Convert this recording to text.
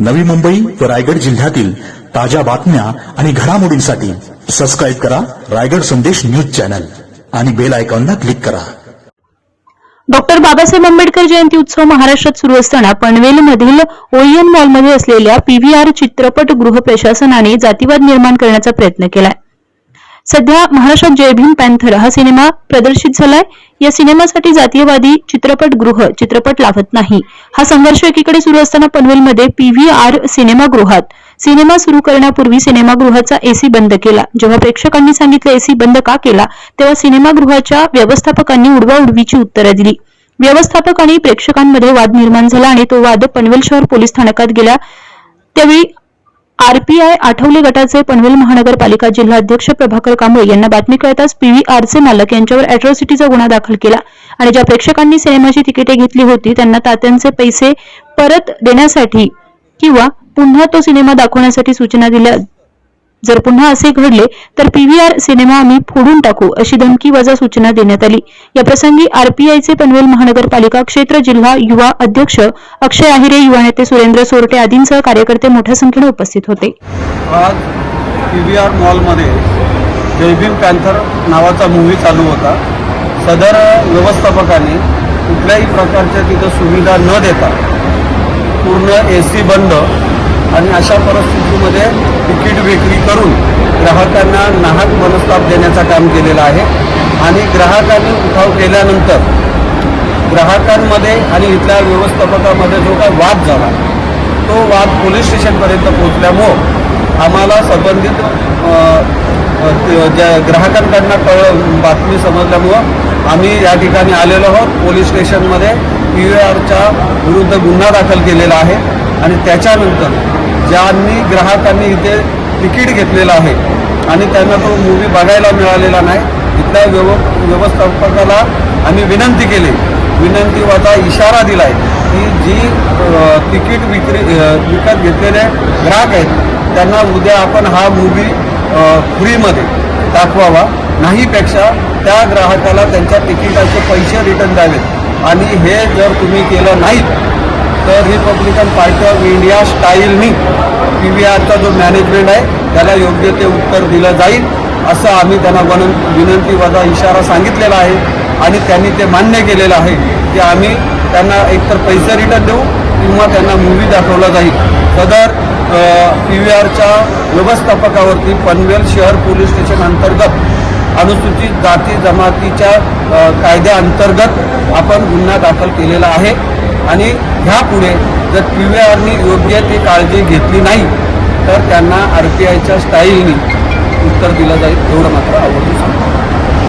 नवी मुंबई व रायगड जिल्ह्यातील ताज्या बातम्या आणि घडामोडींसाठी सबस्क्राईब करा रायगड संदेश न्यूज चॅनल आणि बेल आयकॉनला क्लिक करा. डॉक्टर बाबासाहेब आंबेडकर जयंती उत्सव महाराष्ट्रात सुरू असताना पनवेलमधील ओयन मॉलमध्ये असलेल्या पीव्हीआर चित्रपटगृह प्रशासनाने जातीवाद निर्माण करण्याचा प्रयत्न केलाय. सध्या महाराष्ट्रात जय भीम पॅन्थर हा सिनेमा प्रदर्शित झालाय. या सिनेमासाठी जातीयवादी चित्रपटगृह चित्रपट लावत नाही. हा संघर्ष एकीकडे सुरू असताना पनवेलमध्ये पीव्हीआर सिनेमागृहात. सिनेमा सुरू करण्यापूर्वी सिनेमागृहाचा एसी बंद केला. जेव्हा प्रेक्षकांनी सांगितलं एसी बंद का केला तेव्हा सिनेमागृहाच्या व्यवस्थापकांनी उडवाउडवीची उत्तरं दिली. व्यवस्थापक आणि प्रेक्षकांमध्ये वाद निर्माण झाला आणि तो वाद पनवेल शहर पोलीस स्थानकात गेला. त्यावेळी आरपीआय आठवले गटाचे पनवेल महानगरपालिका जिल्हा अध्यक्ष प्रभाकर कांबळे यांना बातमी कळताच पीव्हीआरचे मालक यांच्यावर अॅट्रॉसिटीचा गुन्हा दाखल केला आणि ज्या प्रेक्षकांनी सिनेमाची तिकिटे घेतली होती त्यांना तात्यांचे पैसे परत देण्यासाठी किंवा पुन्हा तो सिनेमा दाखवण्यासाठी सूचना दिल्या जर पुन्हा असे घडले तर पीव्हीआर सिनेमा आम्ही फोडून टाकू अशी धमकी वजा सूचना देण्यात आली. या प्रसंगी आरपीआयचे पनवेल महानगरपालिका क्षेत्र जिल्हा युवा अध्यक्ष अक्षय आहिरे युवा नेते सुरेंद्र सोरटे आदींसह कार्यकर्ते मोठ्या संख्येने उपस्थित होते. आज पीव्हीआर व्ही आर मॉलमध्ये जयभीम पॅन्थर नावाचा मूव्ही चालू होता. सदर व्यवस्थापकाने कुठल्याही प्रकारच्या तिथं सुविधा न देता पूर्ण ए सी बंद आणि अशा परिस्थितीमध्ये तिकीट विक्री करून ग्राहकांना नाहक मनस्ताप देण्याचं काम केलेलं आहे. आणि ग्राहकांनी उठाव केल्यानंतर ग्राहकांमध्ये आणि इथल्या व्यवस्थापकामध्ये जो काय वाद झाला तो वाद पोलीस स्टेशनपर्यंत पोहोचल्यामुळं आम्हाला संबंधित ज्या ग्राहकांकडनं कळ बातमी समजल्यामुळं आम्ही या ठिकाणी आलेलो आहोत. पोलीस स्टेशनमध्ये पी व्ही आरच्या विरुद्ध गुन्हा दाखल केलेला आहे. आणि त्याच्यानंतर ज्यांनी ग्राहकांनी इथे तिकीट घेतलेलं आहे आणि त्यांना तो मूवी बघायला मिळालेला नाही इथल्या व्यव व्यवस्थापकाला आम्ही विनंती केली. विनंती वाचा इशारा दिला आहे की जी तिकीट विक्री विकत घेतलेले ग्राहक आहेत त्यांना उद्या आपण हा मूवी फ्रीमध्ये दाखवावा. नाहीपेक्षा त्या ग्राहकाला त्यांच्या तिकिटाचे पैसे रिटर्न द्यावेत. आणि हे जर तुम्ही केलं नाहीत तर रिपब्लिकन पार्टी ऑफ इंडिया स्टाईलनी पी व्ही आरचा जो मॅनेजमेंट आहे त्याला योग्य ते उत्तर दिलं जाईल असं आम्ही त्यांना वन विनंती वजा इशारा सांगितलेला आहे. आणि त्यांनी ते मान्य केलेलं आहे की आम्ही त्यांना एकतर पैसे रिटर्न देऊ किंवा त्यांना मूवी दाखवला जाईल. सदर पी व्ही आरच्या व्यवस्थापकावरती पनवेल शहर पोलीस स्टेशन अंतर्गत अनुसूचित जाती जमातीच्या कायद्याअंतर्गत आपण गुन्हा दाखल केलेला आहे. आणि ह्यापुढे जर पी व्ही आरनी योग्य ती काळजी घेतली नाही तर त्यांना आर टी आयच्या स्टाईलनी उत्तर दिलं जाईल एवढं मात्र आवडून सांगतो.